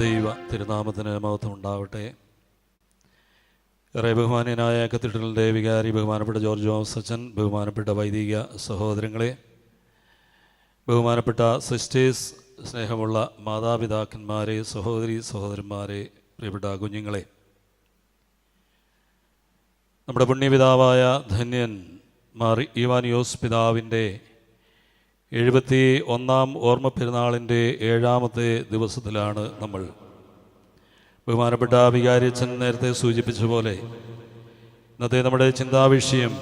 ദൈവ തിരുനാമത്തിന് മഹത്വം ഉണ്ടാവട്ടെ. ഏറെ ബഹുമാനീയനായ കത്തീഡ്രലിന്റെ വികാരി ബഹുമാനപ്പെട്ട ജോർജ് ജോസ് അച്ഛൻ ബഹുമാനപ്പെട്ട വൈദിക സഹോദരങ്ങളെ ബഹുമാനപ്പെട്ട സിസ്റ്റേഴ്സ് സ്നേഹമുള്ള മാതാപിതാക്കന്മാരെ സഹോദരി സഹോദരന്മാരെ പ്രിയപ്പെട്ട കുഞ്ഞുങ്ങളെ നമ്മുടെ പുണ്യപിതാവായ ധന്യൻ മാറി ഇവാനിയോസ് പിതാവിന്റെ എഴുപത്തി ഒന്നാം ഓർമ്മ പെരുന്നാളിന്റെ ഏഴാമത്തെ ദിവസത്തിലാണ് നമ്മൾ ബഹുമാനപ്പെട്ട വികാരിയച്ഛൻ നേരത്തെ സൂചിപ്പിച്ച പോലെ ഇന്നത്തെ നമ്മുടെ ചിന്താവിഷയം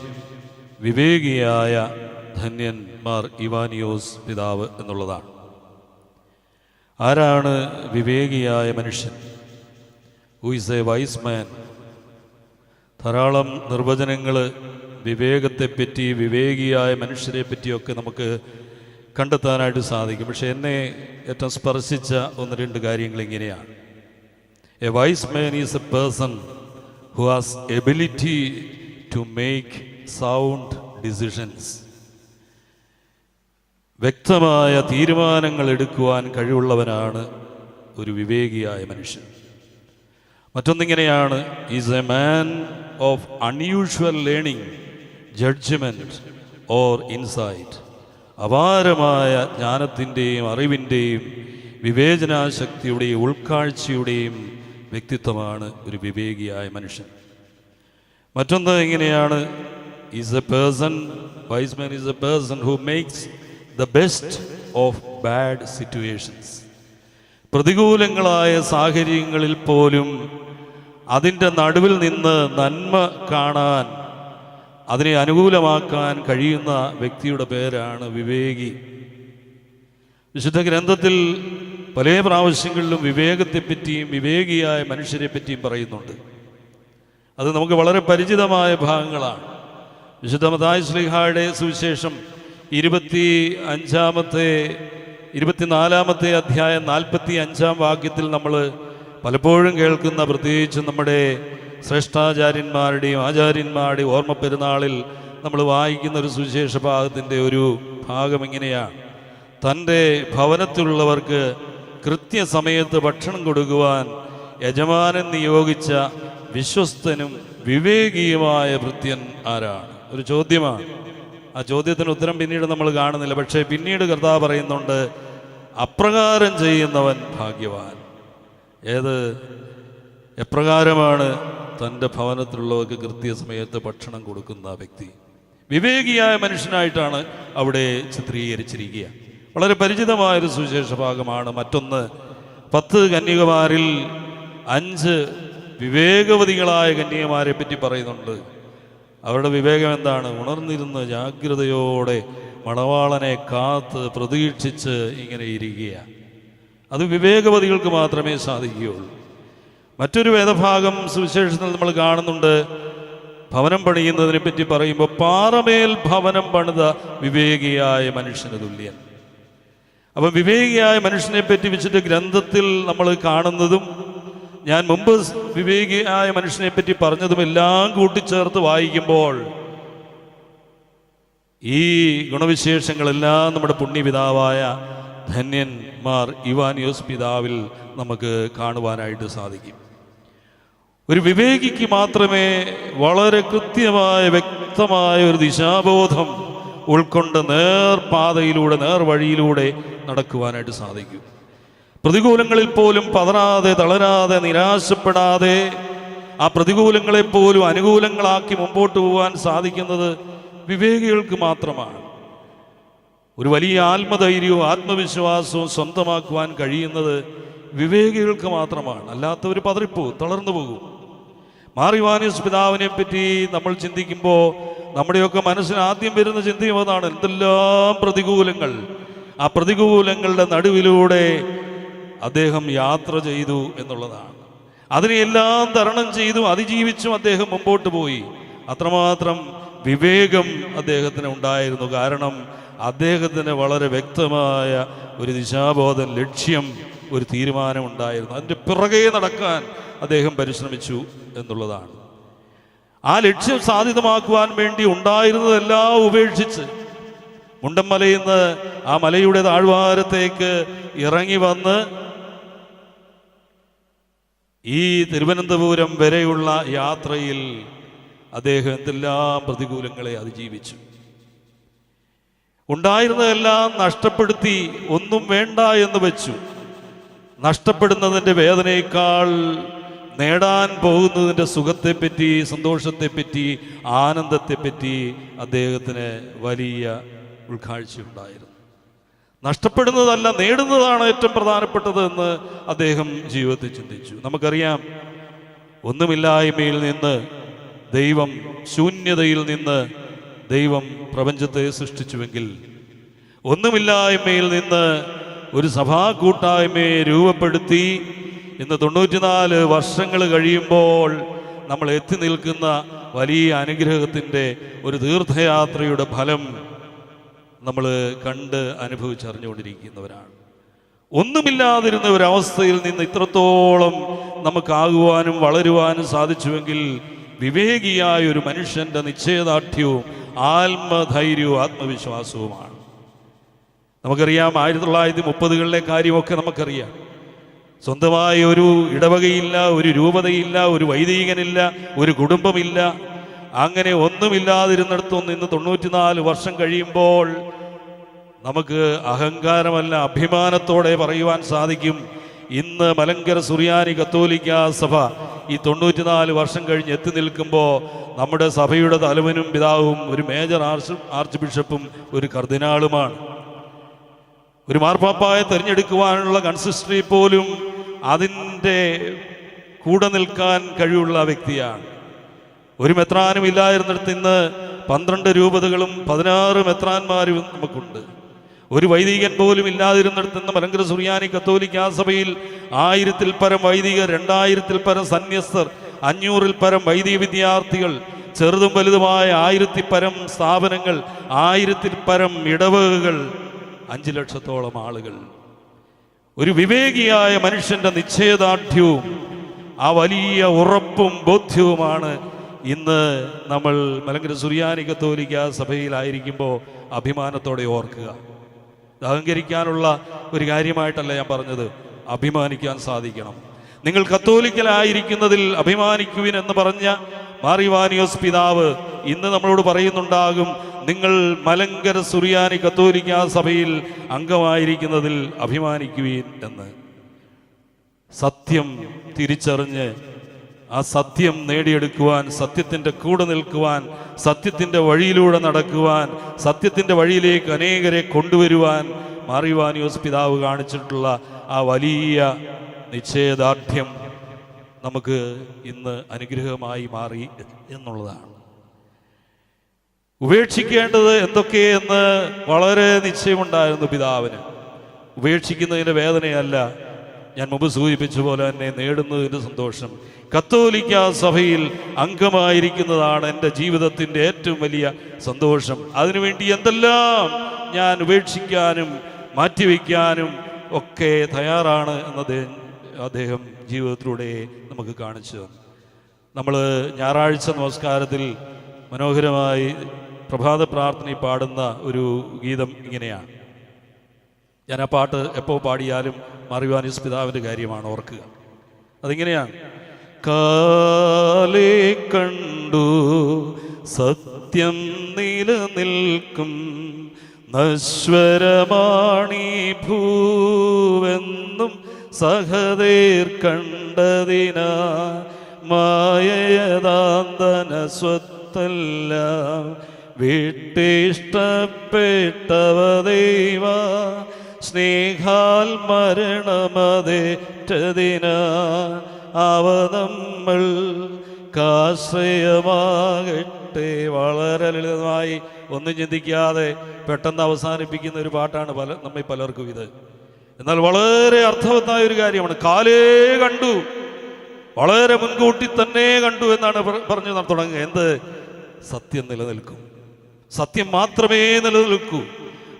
വിവേകിയായ ധന്യൻ മാർ ഇവാനിയോസ് പിതാവ് എന്നുള്ളതാണ്. ആരാണ് വിവേകിയായ മനുഷ്യൻ? Who is a wise man ധാരാളം നിർവചനങ്ങൾ വിവേകത്തെപ്പറ്റി വിവേകിയായ മനുഷ്യരെ പറ്റിയൊക്കെ നമുക്ക് കണ്ടെത്താനായിട്ട് സാധിക്കും. പക്ഷേ എന്നെ ഏറ്റവും സ്പർശിച്ച ഒന്ന് രണ്ട് കാര്യങ്ങൾ ഇങ്ങനെയാണ്. A wise man is a person who has ability to make sound decisions വ്യക്തമായ തീരുമാനങ്ങൾ എടുക്കുവാൻ കഴിവുള്ളവനാണ് ഒരു വിവേകിയായ മനുഷ്യൻ. മറ്റൊന്നിങ്ങനെയാണ് is a man of unusual learning judgment or insight അപാരമായ ജ്ഞാനത്തിന്റെയും അറിവിന്റെയും വിവേചനാശക്തിയുടെയും ഉൾക്കാഴ്ചയുടെയും വ്യക്തിത്വമാണ് ഒരു വിവേകിയായ മനുഷ്യൻ. മറ്റൊന്ന് എങ്ങനെയാണ്? Is a person wise man is a person who makes the best of bad situations പ്രതികൂലങ്ങളായ സാഹചര്യങ്ങളിൽ പോലും അതിന്റെ നടുവിൽ നിന്ന് നന്മ കാണാൻ അതിനെ അനുകൂലമാക്കാൻ കഴിയുന്ന വ്യക്തിയുടെ പേരാണ് വിവേകി. വിശുദ്ധ ഗ്രന്ഥത്തിൽ പല പ്രാവശ്യങ്ങളിലും വിവേകത്തെപ്പറ്റിയും വിവേകിയായ മനുഷ്യരെ പറ്റിയും പറയുന്നുണ്ട്. അത് നമുക്ക് വളരെ പരിചിതമായ ഭാഗങ്ങളാണ്. വിശുദ്ധ മതായ ശ്രീഹായുടെ സുവിശേഷം ഇരുപത്തി അഞ്ചാമത്തെ ഇരുപത്തിനാലാമത്തെ അധ്യായം നാൽപ്പത്തി അഞ്ചാം വാക്യത്തിൽ നമ്മൾ പലപ്പോഴും കേൾക്കുന്ന പ്രത്യേകിച്ച് നമ്മുടെ ശ്രേഷ്ഠാചാര്യന്മാരുടെയും ആചാര്യന്മാരുടെയും ഓർമ്മ പെരുന്നാളിൽ നമ്മൾ വായിക്കുന്ന ഒരു സുവിശേഷ ഭാഗത്തിന്റെ ഒരു ഭാഗം ഇങ്ങനെയാണ്. തന്റെ ഭവനത്തിലുള്ളവർക്ക് കൃത്യസമയത്ത് ഭക്ഷണം കൊടുക്കുവാൻ യജമാനൻ നിയോഗിച്ച വിശ്വസ്തനും വിവേകിയുമായ ഭൃത്യൻ ആരാണ്? ഒരു ചോദ്യമാണ്. ആ ചോദ്യത്തിന് ഉത്തരം പിന്നീട് നമ്മൾ കാണുന്നില്ല. പക്ഷേ പിന്നീട് കർത്താവ് പറയുന്നുണ്ട് അപ്രകാരം ചെയ്യുന്നവൻ ഭാഗ്യവാൻ. ഏത് എപ്രകാരമാണ് തന്റെ ഭവനത്തിലുള്ളവർക്ക് കൃത്യസമയത്ത് ഭക്ഷണം കൊടുക്കുന്ന വ്യക്തി? വിവേകിയായ മനുഷ്യനായിട്ടാണ് അവിടെ ചിത്രീകരിച്ചിരിക്കുക. വളരെ പരിചിതമായൊരു സുവിശേഷ ഭാഗമാണ് മറ്റൊന്ന്. പത്ത് കന്യകമാരിൽ അഞ്ച് വിവേകവതികളായ കന്യകമാരെ പറ്റി പറയുന്നുണ്ട്. അവരുടെ വിവേകം എന്താണ്? ഉണർന്നിരുന്ന് ജാഗ്രതയോടെ മണവാളനെ കാത്ത് പ്രതീക്ഷിച്ച് ഇങ്ങനെ ഇരിക്കുക. അത് വിവേകവതികൾക്ക് മാത്രമേ സാധിക്കുകയുള്ളൂ. മറ്റൊരു വേദഭാഗം സുവിശേഷത്തിൽ നമ്മൾ കാണുന്നുണ്ട്. ഭവനം പണിയുന്നതിനെ പറ്റി പറയുമ്പോൾ പാറമേൽ ഭവനം പണിത വിവേകിയായ മനുഷ്യന് തുല്യൻ. അപ്പം വിവേകിയായ മനുഷ്യനെ പറ്റി വെച്ചിട്ട് ഗ്രന്ഥത്തിൽ നമ്മൾ കാണുന്നതും ഞാൻ മുമ്പ് വിവേകിയായ മനുഷ്യനെ പറ്റി പറഞ്ഞതും എല്ലാം കൂട്ടിച്ചേർത്ത് വായിക്കുമ്പോൾ ഈ ഗുണവിശേഷങ്ങളെല്ലാം നമ്മുടെ പുണ്യപിതാവായ ധന്യന്മാർ ഇവാനിയോസ് പിതാവിൽ നമുക്ക് കാണുവാനായിട്ട് സാധിക്കും. ഒരു വിവേകിക്ക് മാത്രമേ വളരെ കൃത്യമായ വ്യക്തമായ ഒരു ദിശാബോധം ഉൾക്കൊണ്ട് നേർപാതയിലൂടെ നേർവഴിയിലൂടെ നടക്കുവാനായിട്ട് സാധിക്കും. പ്രതികൂലങ്ങളിൽ പോലും പതറാതെ തളരാതെ നിരാശപ്പെടാതെ ആ പ്രതികൂലങ്ങളെ പോലും അനുകൂലങ്ങളാക്കി മുമ്പോട്ട് പോകാൻ സാധിക്കുന്നത് വിവേകികൾക്ക് മാത്രമാണ്. ഒരു വലിയ ആത്മധൈര്യവും ആത്മവിശ്വാസവും സ്വന്തമാക്കുവാൻ കഴിയുന്നത് വിവേകികൾക്ക് മാത്രമാണ്. അല്ലാത്തവർ പതറിപ്പോ തളർന്നു പോകും. മാറിവാനിസ് പിതാവിനെ പറ്റി നമ്മൾ ചിന്തിക്കുമ്പോൾ നമ്മുടെയൊക്കെ മനസ്സിന് ആദ്യം വരുന്ന ചിന്തയും അതാണ്. എന്തെല്ലാം പ്രതികൂലങ്ങൾ. ആ പ്രതികൂലങ്ങളുടെ നടുവിലൂടെ അദ്ദേഹം യാത്ര ചെയ്തു എന്നുള്ളതാണ്. അതിനെയെല്ലാം തരണം ചെയ്തു അതിജീവിച്ചും അദ്ദേഹം മുമ്പോട്ട് പോയി. അത്രമാത്രം വിവേകം അദ്ദേഹത്തിന് ഉണ്ടായിരുന്നു. കാരണം അദ്ദേഹത്തിന് വളരെ വ്യക്തമായ ഒരു ദിശാബോധം ലക്ഷ്യം ഒരു തീരുമാനമുണ്ടായിരുന്നു. അതിന്റെ പിറകെ നടക്കാൻ അദ്ദേഹം പരിശ്രമിച്ചു എന്നുള്ളതാണ്. ആ ലക്ഷ്യം സാധ്യതമാക്കുവാൻ വേണ്ടി ഉണ്ടായിരുന്നതെല്ലാം ഉപേക്ഷിച്ച് മുണ്ടമ്മലയിൽ നിന്ന് ആ മലയുടെ താഴ്വാരത്തേക്ക് ഇറങ്ങി വന്ന് ഈ തിരുവനന്തപുരം വരെയുള്ള യാത്രയിൽ അദ്ദേഹം എന്തെല്ലാം പ്രതികൂലങ്ങളെ അതിജീവിച്ചു. ഉണ്ടായിരുന്നതെല്ലാം നഷ്ടപ്പെടുത്തി ഒന്നും വേണ്ട എന്ന് വെച്ചു. നഷ്ടപ്പെടുന്നതിന്റെ വേദനയേക്കാൾ നേടാൻ പോകുന്നതിന്റെ സുഖത്തെപ്പറ്റി സന്തോഷത്തെപ്പറ്റി ആനന്ദത്തെപ്പറ്റി അദ്ദേഹത്തിന് വലിയ ഉൾക്കാഴ്ചയുണ്ടായിരുന്നു. നഷ്ടപ്പെടുന്നതല്ല നേടുന്നതാണ് ഏറ്റവും പ്രധാനപ്പെട്ടത് എന്ന് അദ്ദേഹം ജീവിതത്തിൽ ചിന്തിച്ചു. നമുക്കറിയാം ഒന്നുമില്ലായ്മയിൽ നിന്ന് ദൈവം ശൂന്യതയിൽ നിന്ന് ദൈവം പ്രപഞ്ചത്തെ സൃഷ്ടിച്ചുവെങ്കിൽ ഒന്നുമില്ലായ്മയിൽ നിന്ന് ഒരു സഭാ കൂട്ടായ്മയെ രൂപപ്പെടുത്തി ഇന്ന് തൊണ്ണൂറ്റിനാല് വർഷങ്ങൾ കഴിയുമ്പോൾ നമ്മൾ എത്തി നിൽക്കുന്ന വലിയ അനുഗ്രഹത്തിന്റെ ഒരു തീർത്ഥയാത്രയുടെ ഫലം നമ്മൾ കണ്ട് അനുഭവിച്ചറിഞ്ഞുകൊണ്ടിരിക്കുന്നവരാണ്. ഒന്നുമില്ലാതിരുന്ന ഒരവസ്ഥയിൽ നിന്ന് ഇത്രത്തോളം നമുക്കാകുവാനും വളരുവാനും സാധിച്ചുവെങ്കിൽ വിവേകിയായ ഒരു മനുഷ്യന്റെ നിശ്ചയദാർഢ്യവും ആത്മധൈര്യവും ആത്മവിശ്വാസവുമാണ്. നമുക്കറിയാം ആയിരത്തി തൊള്ളായിരത്തി മുപ്പതുകളിലെ കാര്യമൊക്കെ നമുക്കറിയാം. സ്വന്തമായ ഒരു ഇടവകയില്ല ഒരു രൂപതയില്ല ഒരു വൈദികനില്ല ഒരു കുടുംബമില്ല. അങ്ങനെ ഒന്നുമില്ലാതിരുന്നിടത്തൊന്ന് ഇന്ന് തൊണ്ണൂറ്റിനാല് വർഷം കഴിയുമ്പോൾ നമുക്ക് അഹങ്കാരമല്ല അഭിമാനത്തോടെ പറയുവാൻ സാധിക്കും. ഇന്ന് മലങ്കര സുറിയാനി കത്തോലിക്ക സഭ ഈ തൊണ്ണൂറ്റിനാല് വർഷം കഴിഞ്ഞ് എത്തി നിൽക്കുമ്പോൾ നമ്മുടെ സഭയുടെ തലവനും പിതാവും ഒരു മേജർ ആർച്ച് ആർച്ച് ബിഷപ്പും ഒരു കർദിനാളുമാണ്. ഒരു മാർപ്പാപ്പായെ തിരഞ്ഞെടുക്കുവാനുള്ള കൺസിസ്റ്ററി പോലും അതിന്റെ കൂടെ നിൽക്കാൻ കഴിവുള്ള വ്യക്തിയാണ്. ഒരു മെത്രാനും ഇല്ലായിരുന്നിടത്ത് ഇന്ന് പന്ത്രണ്ട് രൂപതകളും പതിനാറ് മെത്രാന്മാരും നമുക്കുണ്ട്. ഒരു വൈദികൻ പോലും ഇല്ലാതിരുന്നിടത്ത് നിന്ന് മലങ്കര സുറിയാനി കത്തോലിക്ക സഭയിൽ ആയിരത്തിൽ പരം വൈദികർ രണ്ടായിരത്തിൽ പരം സന്യസ്തർ അഞ്ഞൂറിൽ പരം വൈദിക വിദ്യാർത്ഥികൾ ചെറുതും വലുതുമായ ആയിരത്തി പരം സ്ഥാപനങ്ങൾ ആയിരത്തിൽ പരം ഇടവകകൾ അഞ്ചു ലക്ഷത്തോളം ആളുകൾ. ഒരു വിവേകിയായ മനുഷ്യന്റെ നിശ്ചയദാർഢ്യവും ആ വലിയ ഉറപ്പും ബോധ്യവുമാണ് ഇന്ന് നമ്മൾ മലങ്കര സുറിയാനി കത്തോലിക്ക സഭയിലായിരിക്കുമ്പോൾ അഭിമാനത്തോടെ ഓർക്കുക. അഹങ്കരിക്കാനുള്ള ഒരു കാര്യമായിട്ടല്ല ഞാൻ പറഞ്ഞത്. അഭിമാനിക്കാൻ സാധിക്കണം. നിങ്ങൾ കത്തോലിക്കലായിരിക്കുന്നതിൽ അഭിമാനിക്കുവിൻ എന്ന് പറഞ്ഞ മാറിവാനിയോസ് പിതാവ് ഇന്ന് നമ്മളോട് പറയുന്നുണ്ടാകും നിങ്ങൾ മലങ്കര സുറിയാനി കത്തോലിക്ക സഭയിൽ അംഗമായിരിക്കുന്നതിൽ അഭിമാനിക്കുവിൻ എന്ന്. സത്യം തിരിച്ചറിഞ്ഞ് ആ സത്യം നേടിയെടുക്കുവാൻ സത്യത്തിന്റെ കൂടെ നിൽക്കുവാൻ സത്യത്തിന്റെ വഴിയിലൂടെ നടക്കുവാൻ സത്യത്തിന്റെ വഴിയിലേക്ക് അനേകരെ കൊണ്ടുവരുവാൻ മാറിവാനിയോസ് പിതാവ് കാണിച്ചിട്ടുള്ള ആ വലിയ നിശ്ചയദാർഢ്യം നമുക്ക് ഇന്ന് അനുഗ്രഹമായി മാറി എന്നുള്ളതാണ്. ഉപേക്ഷിക്കേണ്ടത് എന്തൊക്കെയെന്ന് വളരെ നിശ്ചയമുണ്ടായിരുന്നു പിതാവിന്. ഉപേക്ഷിക്കുന്നതിന്റെ വേദനയല്ല ഞാൻ മുമ്പ് സൂചിപ്പിച്ച പോലെ തന്നെ നേടുന്നതിന്റെ സന്തോഷം. കത്തോലിക്ക സഭയിൽ അംഗമായിരിക്കുന്നതാണ് എന്റെ ജീവിതത്തിന്റെ ഏറ്റവും വലിയ സന്തോഷം. അതിനുവേണ്ടി എന്തെല്ലാം ഞാൻ ഉപേക്ഷിക്കാനും മാറ്റിവെക്കാനും ഒക്കെ തയ്യാറാണ് എന്നത് അദ്ദേഹം ജീവിതത്തിലൂടെ നമുക്ക് കാണിച്ചു നമ്മൾ ഞായറാഴ്ച നമസ്കാരത്തിൽ മനോഹരമായി പ്രഭാത പ്രാർത്ഥനയിൽ പാടുന്ന ഒരു ഗീതം ഇങ്ങനെയാണ്. ഞാൻ ആ പാട്ട് എപ്പോൾ പാടിയാലും മറിവാനിസ് പിതാവിന്റെ കാര്യമാണ് ഓർക്കുക. അതിങ്ങനെയാണ്. കാലേ കണ്ടു സത്യം നിലനിൽക്കും നശ്വരമാണി ഭൂവെന്നും സഹദേർ കണ്ടതിനാ മായയതാന്തന സ്വത്തല്ല. വീട്ടിഷ്ടപ്പെട്ടവ ദൈവ സ്നേഹാൽ മരണമതേറ്റതിന അവ നമ്മൾ കാശ്രയമാകട്ടെ. വളരെ ലളിതമായി ഒന്നും ചിന്തിക്കാതെ പെട്ടെന്ന് അവസാനിപ്പിക്കുന്ന ഒരു പാട്ടാണ് പല നമ്മെ പലർക്കും ഇത്. എന്നാൽ വളരെ അർത്ഥവത്തായ ഒരു കാര്യമാണ്. കാലേ കണ്ടു. വളരെ മുൻകൂട്ടി തന്നെ കണ്ടു എന്നാണ് പറഞ്ഞു തുടങ്ങുക. എന്ത്? സത്യം നിലനിൽക്കും. സത്യം മാത്രമേ നിലനിൽക്കൂ.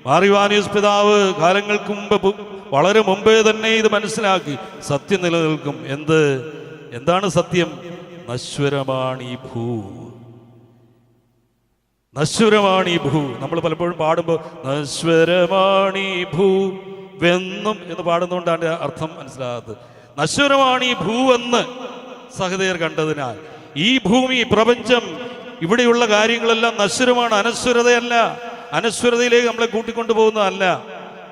മാറിവാനിയസ് പിതാവ് കാലങ്ങൾക്ക് മുമ്പ് വളരെ മുമ്പേ തന്നെ ഇത് മനസ്സിലാക്കി. സത്യം നിലനിൽക്കും. എന്ത്? എന്താണ് സത്യം? നശ്വരമാണ് ഈ ഭൂ. നശ്വരമാണ് ഈ ഭൂ. നമ്മൾ പലപ്പോഴും പാടുമ്പോൾ നശ്വരമാണ് ഈ ഭൂ വെന്നും എന്ന് പാടുന്നതുകൊണ്ടാണ് അർത്ഥം മനസ്സിലാകാത്തത്. നശ്വരമാണ് ഈ ഭൂ എന്ന് സഹതയർ കണ്ടതിനാൽ ഈ ഭൂമി പ്രപഞ്ചം ഇവിടെയുള്ള കാര്യങ്ങളെല്ലാം നശ്വരമാണ് അനശ്വരതയല്ല. അനശ്വരതയിലേക്ക് നമ്മളെ കൂട്ടിക്കൊണ്ടു പോകുന്നതല്ല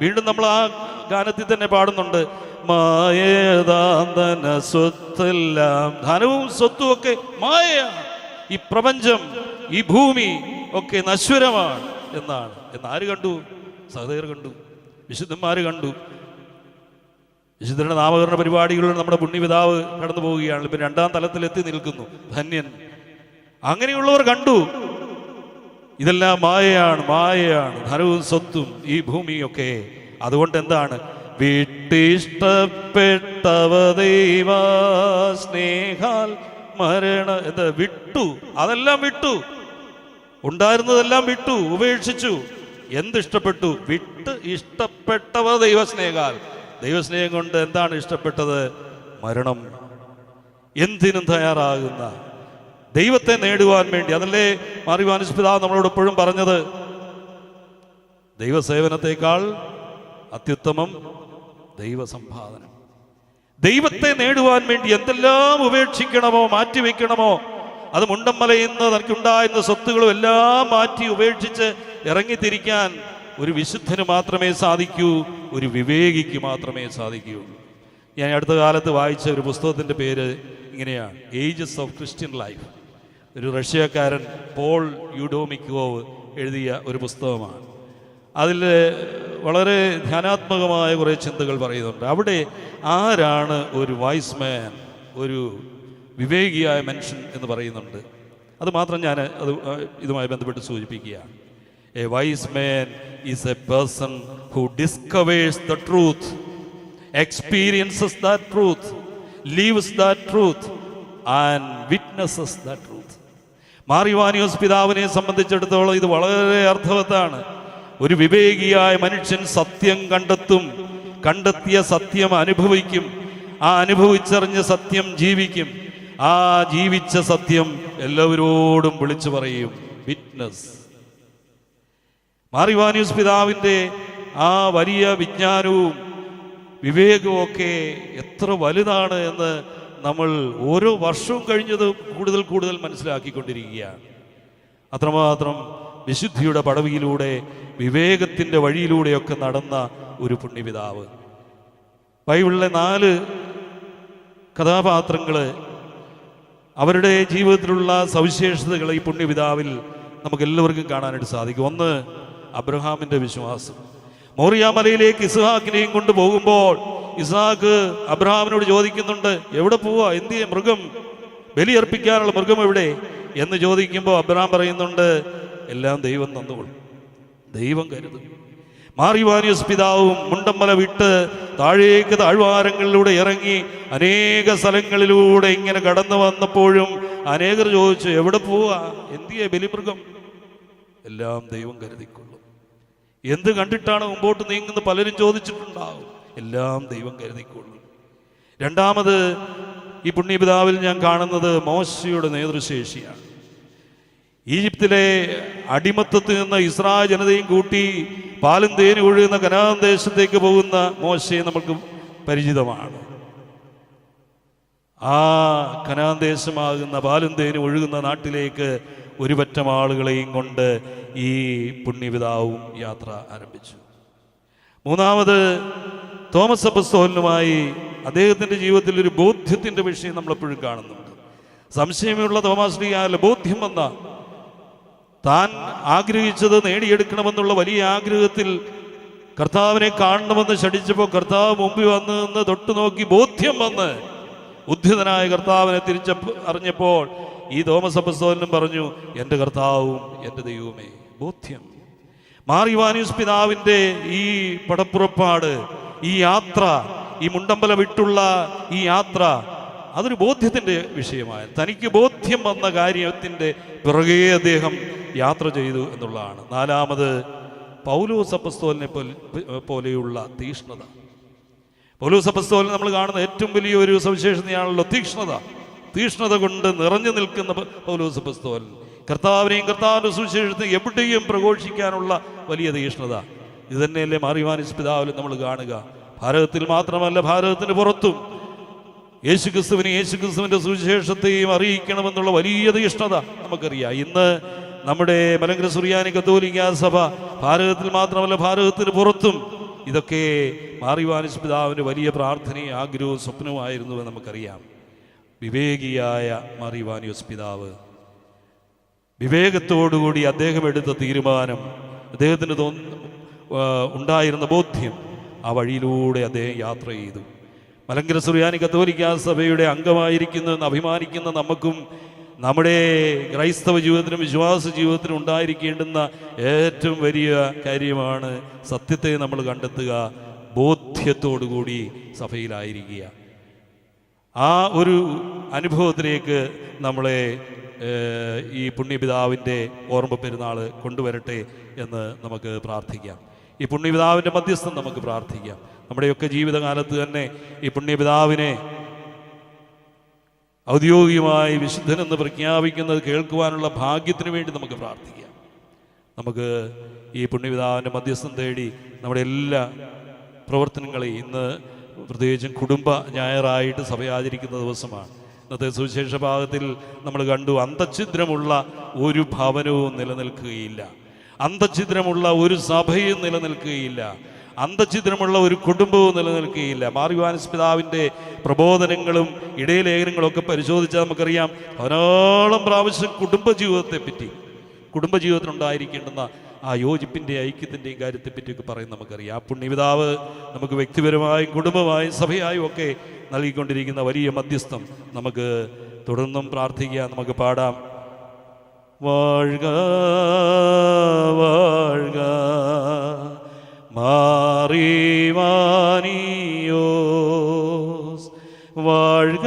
വീണ്ടും നമ്മൾ ആ ഗാനത്തിൽ തന്നെ പാടുന്നുണ്ട്. മായേതാന്തന സ്വത്തെല്ലാം ധനവും സ്വത്തും ഒക്കെ മായ. ഈ പ്രപഞ്ചം ഈ ഭൂമി ഒക്കെ നശ്വരമാണ് എന്നാണ്. എന്ന് ആര് കണ്ടു? സഹോദരർ കണ്ടു. വിശുദ്ധന്മാർ കണ്ടു. വിശുദ്ധരുടെ നാമകരണ പരിപാടികളിൽ നമ്മുടെ പുണ്യപിതാവ് കടന്നു പോവുകയാണ് ഇപ്പം രണ്ടാം തലത്തിലെത്തി നിൽക്കുന്നു. ധന്യൻ. അങ്ങനെയുള്ളവർ കണ്ടു. ഇതെല്ലാം മായയാണ് മായയാണ്. ധനവും സ്വത്തും ഈ ഭൂമിയൊക്കെ. അതുകൊണ്ട് എന്താണ് വിട്ടിഷ്ടപ്പെട്ടവ ദൈവ സ്നേഹാൽ മരണ എന്താ വിട്ടു. അതെല്ലാം വിട്ടു. ഉണ്ടായിരുന്നതെല്ലാം വിട്ടു ഉപേക്ഷിച്ചു. എന്തിഷ്ടപ്പെട്ടു? വിട്ട് ഇഷ്ടപ്പെട്ടവ ദൈവസ്നേഹാൽ ദൈവസ്നേഹം കൊണ്ട് എന്താണ് ഇഷ്ടപ്പെട്ടത്? മരണം. എന്തിനും തയ്യാറാകുന്ന ദൈവത്തെ നേടുവാൻ വേണ്ടി. അതല്ലേ മാറിവാനിസ് പിതാവ് നമ്മളോട് എപ്പോഴും പറഞ്ഞത്? ദൈവസേവനത്തെക്കാൾ അത്യുത്തമം ദൈവസമ്പാദനം ദൈവത്തെ നേടുവാൻ വേണ്ടി എന്തെല്ലാം ഉപേക്ഷിക്കണമോ മാറ്റിവെക്കണമോ അത് മുണ്ടമ്മലയിൽ തനിക്കുണ്ടായിരുന്ന സ്വത്തുകളും എല്ലാം മാറ്റി ഉപേക്ഷിച്ച് ഇറങ്ങിത്തിരിക്കാൻ ഒരു വിശുദ്ധന് മാത്രമേ സാധിക്കൂ ഒരു വിവേകിക്ക് മാത്രമേ സാധിക്കൂ. ഞാൻ അടുത്ത കാലത്ത് വായിച്ച ഒരു പുസ്തകത്തിന്റെ പേര് ഇങ്ങനെയാണ്. ഏജസ് ഓഫ് ക്രിസ്ത്യൻ ലൈഫ് ഒരു റഷ്യക്കാരൻ പോൾ യുഡോമിക്കോവ് എഴുതിയ ഒരു പുസ്തകമാണ്. അതിൽ വളരെ ധ്യാനാത്മകമായ കുറേ ചിന്തകൾ പറയുന്നുണ്ട്. അവിടെ ആരാണ് ഒരു വൈസ് മാൻ ഒരു വിവേകിയായ മനുഷ്യൻ എന്ന് പറയുന്നുണ്ട്. അത് മാത്രം ഞാൻ അത് ഇതുമായി ബന്ധപ്പെട്ട് സൂചിപ്പിക്കുകയാണ്. A wise man is a person who discovers the truth experiences the truth lives the truth and witnesses the truth Mar Ivanios പിതാവിനെ സംബന്ധിച്ചിടത്തോളം ഇത് വളരെ അർത്ഥവത്താണ്. ഒരു വിവേകിയായ മനുഷ്യൻ സത്യം കണ്ടെത്തും കണ്ടെത്തിയ സത്യം അനുഭവിക്കും ആ അനുഭവിച്ചറിഞ്ഞ സത്യം ജീവിക്കും ആ ജീവിച്ച സത്യം എല്ലാവരോടും വിളിച്ചു പറയും വിറ്റ്നസ് മാറിവാനിയൂസ് പിതാവിന്റെ ആ വലിയ വിജ്ഞാനവും വിവേകവും ഒക്കെ എത്ര വലുതാണ് എന്ന് നമ്മൾ ഓരോ വർഷവും കഴിഞ്ഞത് കൂടുതൽ കൂടുതൽ മനസ്സിലാക്കിക്കൊണ്ടിരിക്കുകയാണ്. അത്രമാത്രം വിശുദ്ധിയുടെ പടവിയിലൂടെ വിവേകത്തിന്റെ വഴിയിലൂടെയൊക്കെ നടന്ന ഒരു പുണ്യപിതാവ്. ബൈബിളിലെ നാല് കഥാപാത്രങ്ങൾ അവരുടെ ജീവിതത്തിലുള്ള സവിശേഷതകൾ ഈ പുണ്യപിതാവിൽ നമുക്ക് എല്ലാവർക്കും കാണാനായിട്ട് സാധിക്കും. ഒന്ന് അബ്രഹാമിന്റെ വിശ്വാസം. മോറിയാമലയിലേക്ക് ഇസ്ഹാക്കിനെയും കൊണ്ട് ഇസ്ഹാക്ക് അബ്രഹാമിനോട് ചോദിക്കുന്നുണ്ട് എവിടെ പോവാ? എന്തിയെ? മൃഗം? ബലിയർപ്പിക്കാനുള്ള മൃഗം എവിടെ? എന്ന് ചോദിക്കുമ്പോൾ അബ്രഹാം പറയുന്നുണ്ട് എല്ലാം ദൈവം തന്നുകൊള്ളും ദൈവം കരുതും. മാറിവാനിയസ് പിതാവും മുണ്ടമ്മല വിട്ട് താഴേക്ക് താഴ്വാരങ്ങളിലൂടെ ഇറങ്ങി അനേക സ്ഥലങ്ങളിലൂടെ ഇങ്ങനെ കടന്നു വന്നപ്പോഴും അനേകർ ചോദിച്ചു എവിടെ പോവാ? എന്തിയെ? ബലിമൃഗം? എല്ലാം ദൈവം കരുതിക്കൊള്ളും. എന്ത് കണ്ടിട്ടാണ് മുമ്പോട്ട് നീങ്ങുന്നത്? പലരും ചോദിച്ചിട്ടുണ്ടാവും. എല്ലാം ദൈവം കരുതിക്കൊള്ളും. രണ്ടാമത് ഈ പുണ്യപിതാവിൽ ഞാൻ കാണുന്നത് മോശയുടെ നേതൃശേഷിയാണ്. ഈജിപ്തിലെ അടിമത്തത്തിൽ നിന്ന് ഇസ്രായേൽ ജനതയും കൂട്ടി പാലും തേനി ഒഴുകുന്ന കനാൻ ദേശത്തേക്ക് പോകുന്ന മോശയെ നമുക്ക് പരിചിതമാണ്. ആ കനാൻ ദേശമാകുന്ന പാലും തേനി ഒഴുകുന്ന നാട്ടിലേക്ക് ഒരു പറ്റം ആളുകളെയും കൊണ്ട് ഈ പുണ്യപിതാവും യാത്ര ആരംഭിച്ചു. മൂന്നാമത് തോമസ് അപ്പസ്തോലനുമായി അദ്ദേഹത്തിന്റെ ജീവിതത്തിൽ ഒരു ബോധ്യത്തിന്റെ വിഷയം നമ്മളെപ്പോഴും കാണുന്നുണ്ട്. സംശയമുള്ള തോമസ് ലീഗാല ബോധ്യം വന്ന താൻ ആഗ്രഹിച്ചത് നേടിയെടുക്കണമെന്നുള്ള വലിയ ആഗ്രഹത്തിൽ കർത്താവിനെ കാണണമെന്ന് ക്ഷണിച്ചപ്പോൾ കർത്താവ് മുമ്പിൽ വന്ന് നിന്ന് തൊട്ടു നോക്കി ബോധ്യം വന്ന് ഉദ്ധിതനായ കർത്താവിനെ തിരിച്ച അറിഞ്ഞപ്പോൾ ഈ തോമസ് അപ്പസ്തോലനും പറഞ്ഞു എന്റെ കർത്താവും എന്റെ ദൈവമേ ബോധ്യം. മാറിവാനിയൂസ് പിതാവിന്റെ ഈ പടപ്പുറപ്പാട് ഈ യാത്ര ഈ മുണ്ടമ്പല വിട്ടുള്ള ഈ യാത്ര അതൊരു ബോധ്യത്തിന്റെ വിഷയമായ തനിക്ക് ബോധ്യം വന്ന കാര്യത്തിന്റെ പിറകെ അദ്ദേഹം യാത്ര ചെയ്തു എന്നുള്ളതാണ്. നാലാമത് പൗലോസ് അപ്പസ്തോലിനെ പോലെ- പോലെയുള്ള തീക്ഷ്ണത പൗലോസ് അപ്പസ്തോലിനെ നമ്മൾ കാണുന്ന ഏറ്റവും വലിയ ഒരു സവിശേഷതയാണല്ലോ തീക്ഷ്ണത തീക്ഷ്ണത കൊണ്ട് നിറഞ്ഞു നിൽക്കുന്ന പൗലോസ് അപ്പസ്തോലൻ. കർത്താവിനെയും കർത്താവിന്റെ സുവിശേഷത്തെ എവിടെയും പ്രഘോഷിക്കാനുള്ള വലിയ തീഷ്ണത. ഇത് തന്നെയല്ലേ മാറിമാനിസ് പിതാവിലും നമ്മൾ കാണുക. ഭാരതത്തിൽ മാത്രമല്ല ഭാരതത്തിന് പുറത്തും യേശുക്രിസ്തുവിനെ യേശുക്രിസ്തുവിന്റെ സുവിശേഷത്തെയും അറിയിക്കണമെന്നുള്ള വലിയ തീഷ്ണത നമുക്കറിയാം. ഇന്ന് നമ്മുടെ മലങ്കര സുറിയാനി കത്തോലിക്ക സഭ ഭാരതത്തിൽ മാത്രമല്ല ഭാരതത്തിന് പുറത്തും ഇതൊക്കെ മാറിവാനിസ് പിതാവിന്റെ വലിയ പ്രാർത്ഥനയും ആഗ്രഹവും സ്വപ്നവുമായിരുന്നുവെന്ന് നമുക്കറിയാം. വിവേകിയായ മാറിവാനിയോസ് പിതാവ് വിവേകത്തോടുകൂടി അദ്ദേഹം എടുത്ത തീരുമാനം അദ്ദേഹത്തിന് ഉണ്ടായിരുന്ന ബോധ്യം ആ വഴിയിലൂടെ അദ്ദേഹം യാത്ര ചെയ്തു. മലങ്കര സുറിയാനി കത്തോലിക്ക സഭയുടെ അംഗമായിരിക്കുന്നെന്ന് അഭിമാനിക്കുന്ന നമുക്കും നമ്മുടെ ക്രൈസ്തവ ജീവിതത്തിനും വിശ്വാസ ജീവിതത്തിനും ഉണ്ടായിരിക്കേണ്ടുന്ന ഏറ്റവും വലിയ കാര്യമാണ് സത്യത്തെ നമ്മൾ കണ്ടെത്തുക ബോധ്യത്തോടുകൂടി സഭയിലായിരിക്കുക. ആ ഒരു അനുഭവത്തിലേക്ക് നമ്മളെ ഈ പുണ്യപിതാവിന്റെ ഓർമ്മ പെരുന്നാൾ കൊണ്ടുവരട്ടെ എന്ന് നമുക്ക് പ്രാർത്ഥിക്കാം. ഈ പുണ്യപിതാവിന്റെ മധ്യസ്ഥം നമുക്ക് പ്രാർത്ഥിക്കാം. നമ്മുടെയൊക്കെ ജീവിതകാലത്ത് തന്നെ ഈ പുണ്യപിതാവിനെ ഔദ്യോഗികമായി വിശുദ്ധനെന്ന് പ്രഖ്യാപിക്കുന്നത് കേൾക്കുവാനുള്ള ഭാഗ്യത്തിന് വേണ്ടി നമുക്ക് പ്രാർത്ഥിക്കാം. നമുക്ക് ഈ പുണ്യപിതാവിന്റെ മധ്യസ്ഥം തേടി നമ്മുടെ എല്ലാ പ്രവർത്തനങ്ങളെയും ഇന്ന് പ്രത്യേകിച്ചും കുടുംബ ഞായറായിട്ട് സഭ ആചരിക്കുന്ന ദിവസമാണ്. ഇന്നത്തെ സുവിശേഷ ഭാഗത്തിൽ നമ്മൾ കണ്ടു അന്തഛിദ്രമുള്ള ഒരു ഭവനവും നിലനിൽക്കുകയില്ല. അന്തഛിദ്രമുള്ള ഒരു സഭയും നിലനിൽക്കുകയില്ല. അന്തഛിദ്രമുള്ള ഒരു കുടുംബവും നിലനിൽക്കുകയില്ല. മാറിവാനസ് പിതാവിന്റെ പ്രബോധനങ്ങളും ഇടയലേഖനങ്ങളൊക്കെ പരിശോധിച്ചാൽ നമുക്കറിയാം ധാരാളം പ്രാവശ്യം കുടുംബജീവിതത്തെ പറ്റി കുടുംബജീവിതത്തിനുണ്ടായിരിക്കേണ്ടുന്ന ആ യോജിപ്പിന്റെ ഐക്യത്തിന്റെയും കാര്യത്തെപ്പറ്റിയൊക്കെ പറയുന്നത് നമുക്കറിയാം. ആ പുണ്യപിതാവ് നമുക്ക് വ്യക്തിപരമായും കുടുംബമായും സഭയായും ഒക്കെ നൽകിക്കൊണ്ടിരിക്കുന്ന വലിയ മധ്യസ്ഥം നമുക്ക് തുടർന്നും പ്രാർത്ഥിക്കുക നമുക്ക് പാടാം. വാഴ്ക വാഴ്ക മാറിവാനിയോ വാഴ്ക